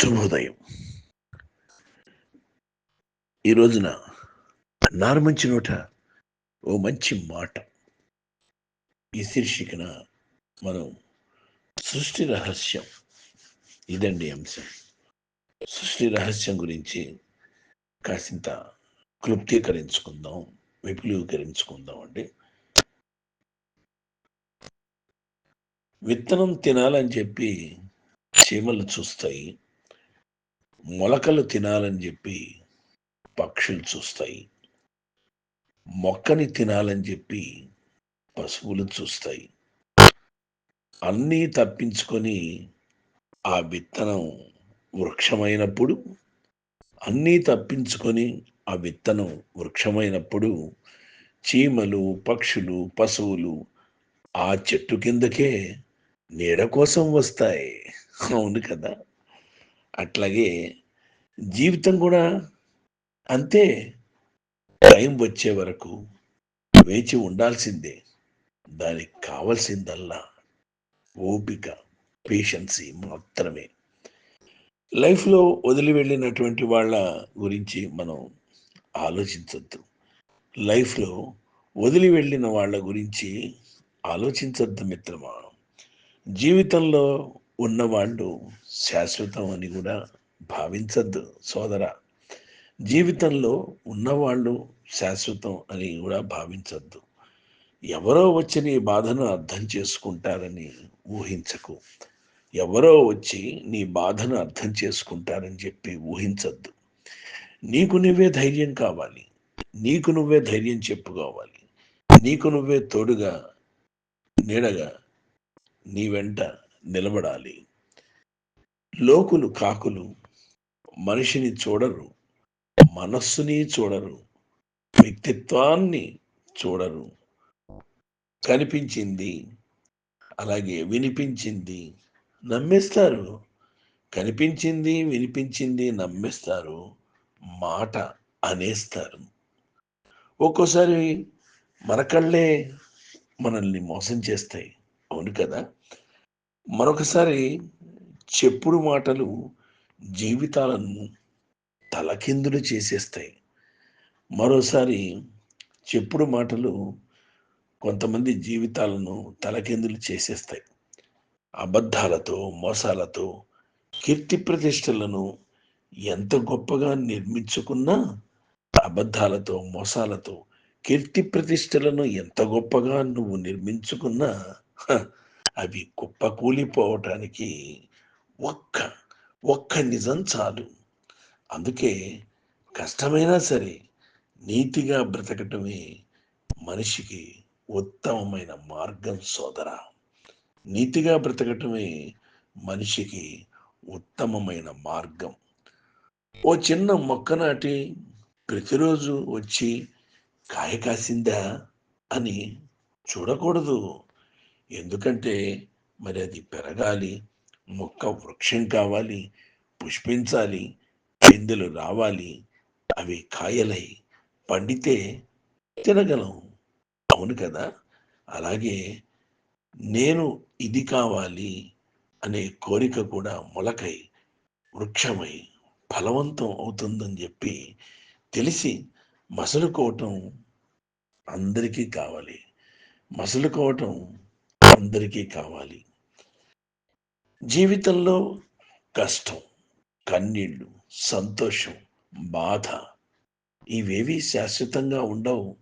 శుభోదయం ఈ రోజున నార్మంచి నోట ఓ మంచి మాట. ఈ శీర్షికన మనం సృష్టి రహస్యం. ఇదండి అంశం. సృష్టి రహస్యం గురించి కాసింత క్లుప్తీకరించుకుందాం విపులీకరించుకుందాం అండి విత్తనం తినాలని చెప్పి చీమలు చూస్తాయి. మొలకలు తినాలని చెప్పి పక్షులు చూస్తాయి. మొక్కని తినాలని చెప్పి పశువులు చూస్తాయి. అన్నీ తప్పించుకొని ఆ విత్తనం వృక్షమైనప్పుడు అన్నీ తప్పించుకొని ఆ విత్తనం వృక్షమైనప్పుడు చీమలు పక్షులు పశువులు ఆ చెట్టు కిందకే నీడ కోసం వస్తాయి. అవును కదా? అట్లాగే జీవితం కూడా అంతే టైం వచ్చే వరకు వేచి ఉండాల్సిందే. దానికి కావాల్సిందల్లా ఓపిక పేషెన్సీ మాత్రమే. లైఫ్లో వదిలి వెళ్ళినటువంటి వాళ్ళ గురించి మనం ఆలోచించద్దు. లైఫ్లో వదిలి వెళ్ళిన వాళ్ళ గురించి ఆలోచించద్దు మిత్రమా. జీవితంలో ఉన్నవాళ్ళు శాశ్వతం అని కూడా భావించద్దు సోదర. జీవితంలో ఉన్నవాళ్ళు శాశ్వతం అని కూడా భావించద్దు. ఎవరో వచ్చి నీ బాధను అర్థం చేసుకుంటారని ఊహించకు. ఎవరో వచ్చి నీ బాధను అర్థం చేసుకుంటారని చెప్పి ఊహించద్దు. నీకు నువ్వే ధైర్యం కావాలి. నీకు నువ్వే ధైర్యం చెప్పుకోవాలి. నీకు నువ్వే తోడుగా నీడగా నీ వెంట నిలబడాలి. లోకులు కాకులు మనిషిని చూడరు మనస్సుని చూడరు వ్యక్తిత్వాన్ని చూడరు. కనిపించింది అలాగే వినిపించింది నమ్మేస్తారు. కనిపించింది వినిపించింది నమ్మేస్తారు మాట అనేస్తారు. ఒక్కోసారి మన కళ్ళే మనల్ని మోసం చేస్తాయి. అవును కదా? మరొకసారి చెప్పుడు మాటలు జీవితాలను తలకిందులు చేసేస్తాయి. మరోసారి చెప్పుడు మాటలు కొంతమంది జీవితాలను తలకిందులు చేసేస్తాయి. అబద్ధాలతో మోసాలతో కీర్తి ప్రతిష్టలను ఎంత గొప్పగా నిర్మించుకున్నా అబద్ధాలతో మోసాలతో కీర్తి ప్రతిష్టలను ఎంత గొప్పగా నువ్వు నిర్మించుకున్నా అవి కుప్పకూలిపోవటానికి ఒక్క ఒక్క నిజం చాలు. అందుకే కష్టమైనా సరే నీతిగా బ్రతకటమే మనిషికి ఉత్తమమైన మార్గం సోదర. నీతిగా బ్రతకటమే మనిషికి ఉత్తమమైన మార్గం. ఓ చిన్న మొక్క నాటి ప్రతిరోజు వచ్చి కాయ కాసిందా అని చూడకూడదు. ఎందుకంటే మరి అది పెరగాలి మొక్క వృక్షం కావాలి పుష్పించాలి పిందెలు రావాలి అవి కాయలై పండితే తినగలం. అవును కదా? అలాగే నేను ఇది కావాలి అనే కోరిక కూడా మొలకై వృక్షమై ఫలవంతం అవుతుందని చెప్పి తెలిసి మసలుకోవటం అందరికీ కావాలి. మసలుకోవటం అందరికీ కావాలి. జీవితంలో కష్టం కన్నీళ్ళు సంతోషం బాధ ఇవేవి శాశ్వతంగా ఉండవు.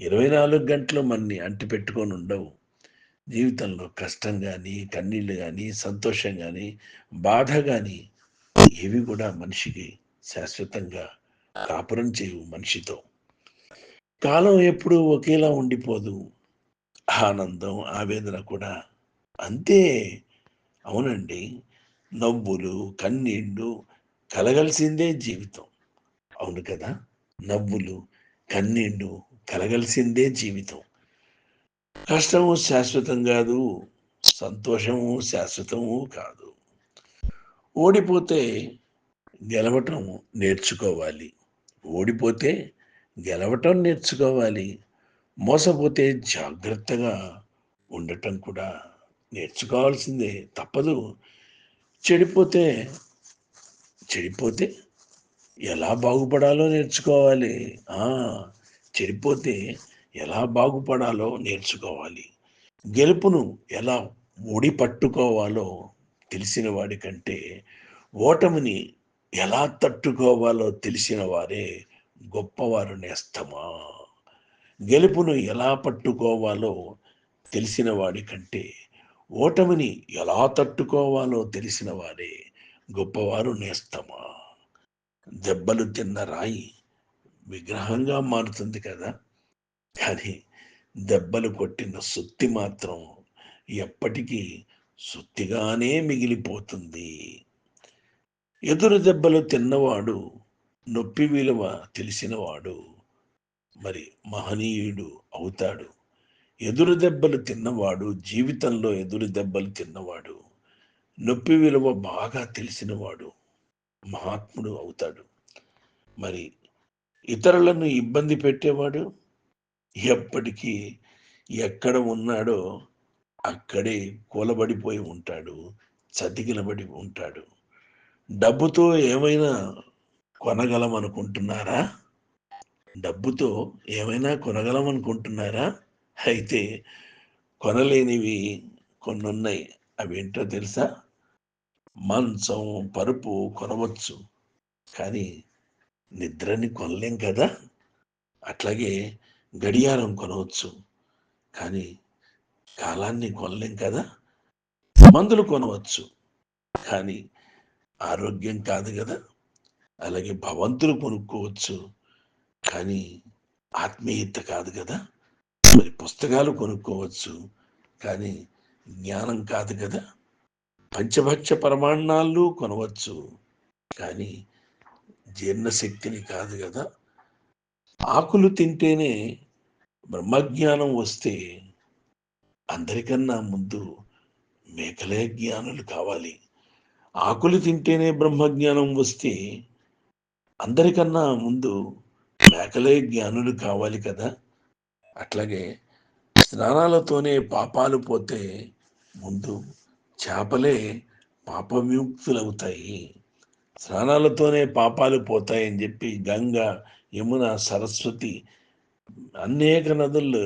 ఇరవై నాలుగు గంటలు మన్ని అంటి పెట్టుకొని ఉండవు. జీవితంలో కష్టం కానీ కన్నీళ్ళు కానీ సంతోషం కానీ బాధ కానీ ఏవి కూడా మనిషికి శాశ్వతంగా కాపురం చేయవు మనిషితో. కాలం ఎప్పుడూ ఒకేలా ఉండిపోదు. ఆనందం ఆవేదన కూడా అంతే. అవునండి. నవ్వులు కన్నీళ్ళు కలగలసిందే జీవితం. అవును కదా? నవ్వులు కన్నీళ్ళు కలగలిసిందే జీవితం. కష్టము శాశ్వతం కాదు సంతోషము శాశ్వతము కాదు. ఓడిపోతే గెలవటం నేర్చుకోవాలి. ఓడిపోతే గెలవటం నేర్చుకోవాలి. మోసపోతే జాగ్రత్తగా ఉండటం కూడా నేర్చుకోవాల్సిందే. తప్పదు. చెడిపోతే చెడిపోతే ఎలా బాగుపడాలో నేర్చుకోవాలి. చెడిపోతే ఎలా బాగుపడాలో నేర్చుకోవాలి. గెలుపును ఎలా ముడి పట్టుకోవాలో తెలిసిన వాడి కంటే ఓటమిని ఎలా తట్టుకోవాలో తెలిసిన వారే గొప్పవారు నేస్తమా? గెలుపును ఎలా పట్టుకోవాలో తెలిసిన వాడి కంటే ఓటమిని ఎలా తట్టుకోవాలో తెలిసిన వారే గొప్పవారు నేస్తమా. దెబ్బలు తిన్న రాయి విగ్రహంగా మారుతుంది కదా. కానీ దెబ్బలు కొట్టిన సుత్తి మాత్రం ఎప్పటికీ సుత్తిగానే మిగిలిపోతుంది. ఎదురు దెబ్బలు తిన్నవాడు నొప్పి విలువ తెలిసినవాడు మరి మహనీయుడు అవుతాడు. ఎదురు దెబ్బలు తిన్నవాడు జీవితంలో ఎదురు దెబ్బలు తిన్నవాడు నొప్పి విలువ బాగా తెలిసినవాడు మహాత్ముడు అవుతాడు. మరి ఇతరులను ఇబ్బంది పెట్టేవాడు? ఎప్పటికీ ఎక్కడ ఉన్నాడో అక్కడే కూలబడిపోయి ఉంటాడు చతికిలబడి ఉంటాడు. డబ్బుతో ఏమైనా కొనగలం అనుకుంటున్నారా డబ్బుతో ఏమైనా కొనగలం అనుకుంటున్నారా అయితే కొనలేనివి కొన్ని ఉన్నాయి తెలుసా? మంచం పరుపు కొనవచ్చు. కానీ నిద్రని కొనలేం కదా? అట్లాగే గడియారం కొనవచ్చు. కానీ కాలాన్ని కొనలేం కదా? మందులు కొనవచ్చు. కానీ ఆరోగ్యం కాదు కదా? అలాగే భవంతులు కొనుక్కోవచ్చు. కానీ ఆత్మీయత కాదు కదా. మరి పుస్తకాలు కొనుక్కోవచ్చు కానీ జ్ఞానం కాదు కదా. పంచభక్ష ప్రమాణాలు కొనవచ్చు కానీ జీర్ణశక్తిని కాదు కదా. ఆకులు తింటేనే బ్రహ్మజ్ఞానం వస్తే అందరికన్నా ముందు మేకలే జ్ఞానులు కావాలి. ఆకులు తింటేనే బ్రహ్మజ్ఞానం వస్తే అందరికన్నా ముందు మేకలే జ్ఞానులు కావాలి కదా. అట్లాగే స్నానాలతోనే పాపాలు పోతే ముందు చేపలే పాప విముక్తులవుతాయి స్నానాలతోనే పాపాలు పోతాయని చెప్పి గంగ యమున సరస్వతి అనేక నదుల్లో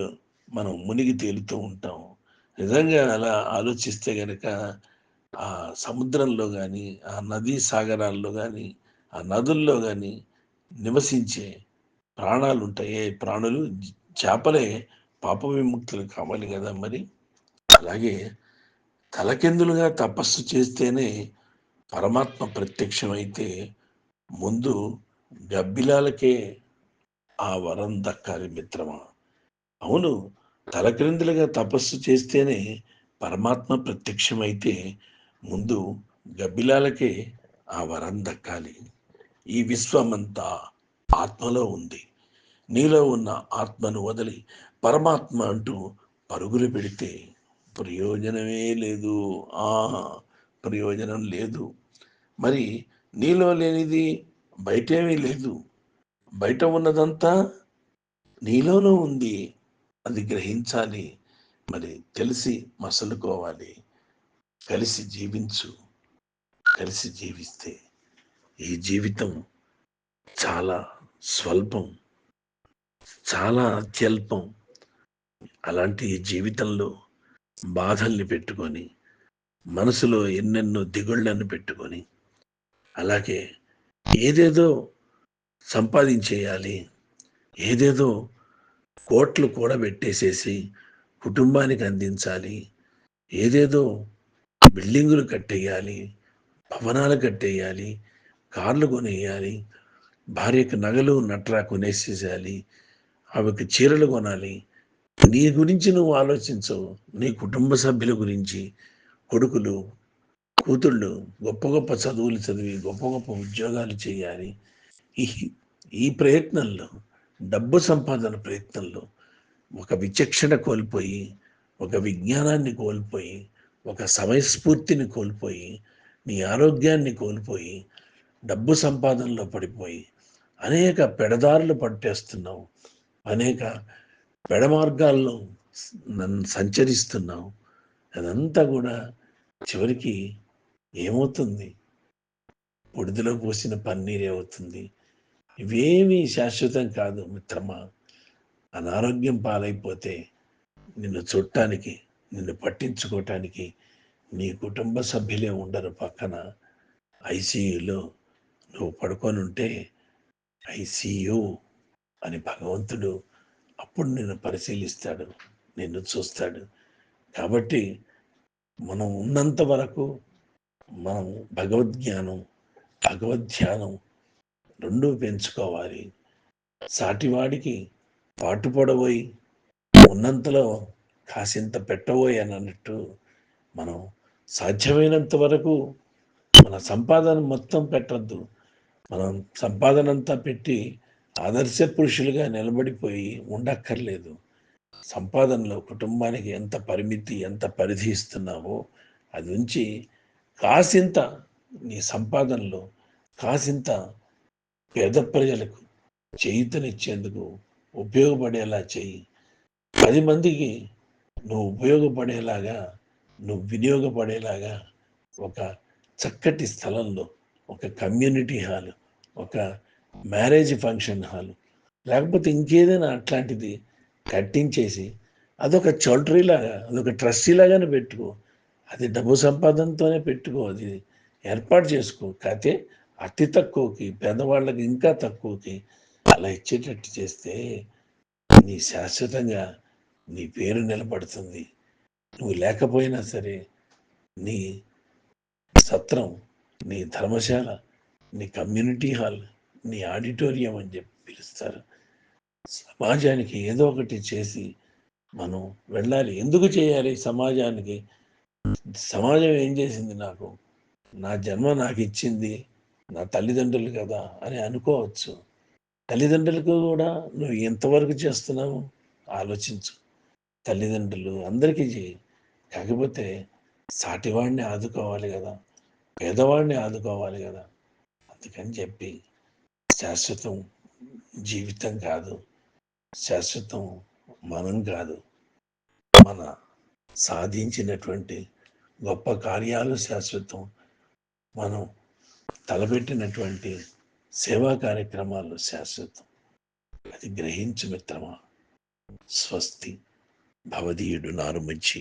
మనం మునిగి తేలుతూ ఉంటాం. నిజంగా అలా ఆలోచిస్తే గనక ఆ సముద్రంలో కానీ ఆ నదీ సాగరాల్లో కానీ ఆ నదుల్లో కానీ నివసించే ప్రాణాలు ఉంటాయి ప్రాణులు చేపలే పాప విముక్తులు కావాలి కదా మరి? అలాగే తలకిందులుగా తపస్సు చేస్తేనే పరమాత్మ ప్రత్యక్షమైతే ముందు గబ్బిలాలకే ఆ వరం దక్కాలి మిత్రమా? అవును తలక్రిందులుగా తపస్సు చేస్తేనే పరమాత్మ ప్రత్యక్షమైతే ముందు గబ్బిలాలకే ఆ వరం దక్కాలి. ఈ విశ్వమంతా ఆత్మలో ఉంది. నీలో ఉన్న ఆత్మను వదిలి పరమాత్మ అంటూ పరుగులు పెడితే ప్రయోజనమే లేదు. ఆ ప్రయోజనం లేదు. మరి నీలో లేనిది బయటేమీ లేదు. బయట ఉన్నదంతా నీలోనూ ఉంది. అది గ్రహించాలి. మరి తెలిసి మసలుకోవాలి. కలిసి జీవించు. కలిసి జీవిస్తే ఈ జీవితం చాలా స్వల్పం. చాలా అత్యల్పం. అలాంటి జీవితంలో బాధల్ని పెట్టుకొని మనసులో ఎన్నెన్నో దిగుళ్ళను పెట్టుకొని అలాగే ఏదేదో సంపాదించేయాలి ఏదేదో కోట్లు కూడా పెట్టేసేసి కుటుంబానికి అందించాలి ఏదేదో బిల్డింగులు కట్టేయాలి భవనాలు కట్టేయాలి కార్లు కొనేయాలి భార్యకు నగలు నట్రా కొనేసేయాలి ఆమెకు చీరలు కొనాలి. నీ గురించి నువ్వు ఆలోచించవు. నీ కుటుంబ సభ్యుల గురించి కొడుకులు కూతుళ్ళు గొప్ప గొప్ప చదువులు చదివి గొప్ప గొప్ప ఉద్యోగాలు చేయాలి. ఈ ఈ ప్రయత్నంలో డబ్బు సంపాదన ప్రయత్నంలో ఒక విచక్షణ కోల్పోయి ఒక విజ్ఞానాన్ని కోల్పోయి ఒక సమయస్ఫూర్తిని కోల్పోయి నీ ఆరోగ్యాన్ని కోల్పోయి డబ్బు సంపాదనలో పడిపోయి అనేక పెడదారులు పట్టేస్తున్నావు. అనేక పెడమార్గాల్లో నన్ను సంచరిస్తున్నావు అదంతా కూడా చివరికి ఏమవుతుంది? పొడిదిలో పోసిన పన్నీరే అవుతుంది. ఇవేమీ శాశ్వతం కాదు మిత్రమా. అనారోగ్యం పాలైపోతే నిన్ను చుట్టానికి నిన్ను పట్టించుకోవటానికి నీ కుటుంబ సభ్యులే ఉండరు పక్కన. ఐసీయూలో నువ్వు పడుకొని ఉంటే ఐసీయూ అని భగవంతుడు అప్పుడు నిన్ను పరిశీలిస్తాడు నిన్ను చూస్తాడు. కాబట్టి మనం ఉన్నంత వరకు మనం భగవద్జ్ఞానం భగవద్ధ్యానం రెండూ పెంచుకోవాలి. సాటివాడికి పాటుపడబోయి ఉన్నంతలో కాసింత పెట్టబోయి అని అన్నట్టు మనం సాధ్యమైనంత వరకు మన సంపాదన మొత్తం పెట్టద్దు. మనం సంపాదన అంతా పెట్టి ఆదర్శ పురుషులుగా నిలబడిపోయి ఉండక్కర్లేదు. సంపాదనలో కుటుంబానికి ఎంత పరిమితి ఎంత పరిధి ఇస్తున్నావో అది ఉంచి కాసింత నీ సంపాదనలో కాసింత పేద ప్రజలకు చేయుతనిచ్చేందుకు ఉపయోగపడేలా చేయి పది మందికి నువ్వు ఉపయోగపడేలాగా నువ్వు వినియోగపడేలాగా ఒక చక్కటి స్థలంలో ఒక కమ్యూనిటీ హాల్ ఒక మ్యారేజ్ ఫంక్షన్ హాల్. లేకపోతే ఇంకేదైనా అట్లాంటిది కట్టించేసి అదొక చౌల్టరీలాగా అదొక ట్రస్టీ లాగానే పెట్టుకో. అది డబ్బు సంపాదనతోనే పెట్టుకో. అది ఏర్పాటు చేసుకో. కాకపోతే అతి తక్కువకి పేదవాళ్ళకి ఇంకా తక్కువకి అలా ఇచ్చేటట్టు చేస్తే నీ శాశ్వతంగా నీ పేరు నిలబడుతుంది. నువ్వు లేకపోయినా సరే నీ సత్రం నీ ధర్మశాల నీ కమ్యూనిటీ హాల్ నీ ఆడిటోరియం అని చెప్పి పిలుస్తారు. సమాజానికి ఏదో ఒకటి చేసి మనం వెళ్ళాలి. ఎందుకు చేయాలి సమాజానికి? సమాజం ఏం చేసింది నాకు? నా జన్మ నాకు ఇచ్చింది. నా తల్లిదండ్రులు కదా అని అనుకోవచ్చు. తల్లిదండ్రులకు కూడా నువ్వు ఎంతవరకు చేస్తున్నావు? ఆలోచించు. తల్లిదండ్రులు అందరికీ చేయి. కాకపోతే సాటివాడిని ఆదుకోవాలి కదా. పేదవాడిని ఆదుకోవాలి కదా. అందుకని చెప్పి శాశ్వతం జీవితం కాదు శాశ్వతం మనం కాదు మన సాధించినటువంటి గొప్ప కార్యాలు శాశ్వతం మనం తలపెట్టినటువంటి సేవా కార్యక్రమాలు శాశ్వతం అది గ్రహించు మిత్రమా స్వస్తి భవదీయుడు నారు మంచి.